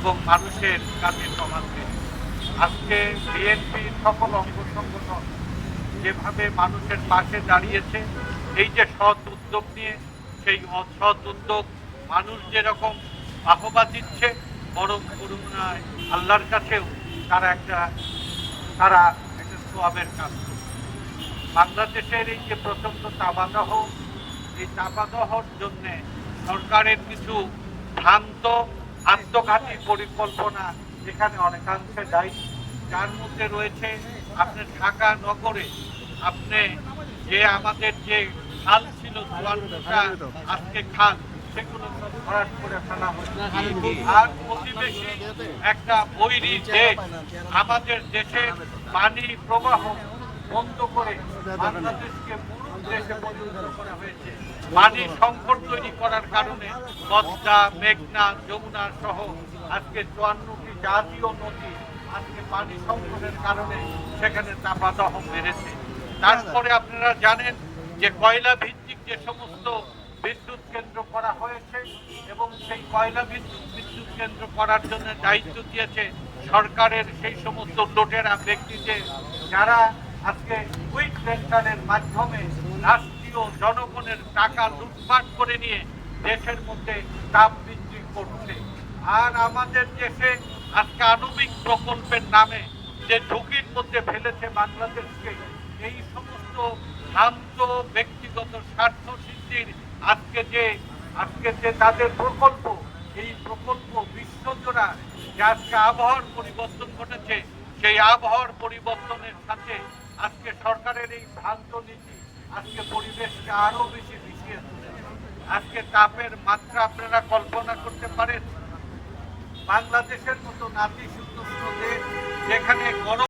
এবং মানুষের কাছে কমাতে আজকে বিএনপি সকল অঙ্গ সংগঠন যেভাবে মানুষের পাশে দাঁড়িয়েছে, এই যে সৎ উদ্যোগ নিয়ে, সেই সৎ উদ্যোগ মানুষ যেরকম বাহবা দিচ্ছে, বরং করুণায় আল্লাহর কাছেও তারা একটা তারা একটা সোয়াবের কাজ বাংলাদেশের এই যে প্রচণ্ড তাবাদহ এই তাবাদহর জন্যে সরকারের কিছু ভ্রান্ত আত্মঘাতী পরিকল্পনা যেখানে অনেকাংশে দায়ী। যার মধ্যে রয়েছে আপনি ঢাকা নগরে আপনি যে আমাদের যে খাল ছিল আজকে খাল, সেগুলো ভরাট করে ফেলা হয়েছে। আর প্রতিবেশী একটা বৈরী দেশ আমাদের দেশে পানি প্রবাহ বন্ধ করে বাংলাদেশকে পুরো পানি সংকট তৈরি করার কারণে পদ্মা মেঘনা, যমুনা সহ আজকে চুয়ান্নটি জাতীয় নদী আজকে পানি সংকটের কারণে সেখানে চাপাদহ বেড়েছে। তারপরে আপনারা জানেন যে কয়লা ভিত্তিক যে সমস্ত বিদ্যুৎ কেন্দ্র করা হয়েছে এবং সেই কয়লা বিদ্যুৎ বিদ্যুৎ কেন্দ্র করার জন্য দায়িত্ব দিয়েছে সরকারের সেই সমস্ত লোটেরা ব্যক্তিদের যারা আজকে সেন্টারের মাধ্যমে রাষ্ট্রীয় জনগণের টাকা লুটপাট করে নিয়ে দেশের মধ্যে তাপ বৃদ্ধি করছে। আর আমাদের দেশে আজকে আণবিক প্রকল্পের নামে যে ঝুঁকির মধ্যে ফেলেছে বাংলাদেশকে, এই সমস্ত ভ্রান্ত ব্যক্তিগত স্বার্থ সিদ্ধির আজকে যে আজকে যে তাদের প্রকল্প, এই প্রকল্প বিশ্বজোড়া যে আজকে আবহাওয়ার পরিবর্তন ঘটেছে, সেই আবহাওয়ার পরিবর্তনের সাথে আজকে সরকারের এই ভ্রান্ত নীতি, আজকে পরিবেশকে আরও বেশি বিষিয়ে আজকে তাপের মাত্রা আপনারা কল্পনা করতে পারেন। বাংলাদেশের মতো নাতিশীতোষ্ণ দেশ যেখানে গরম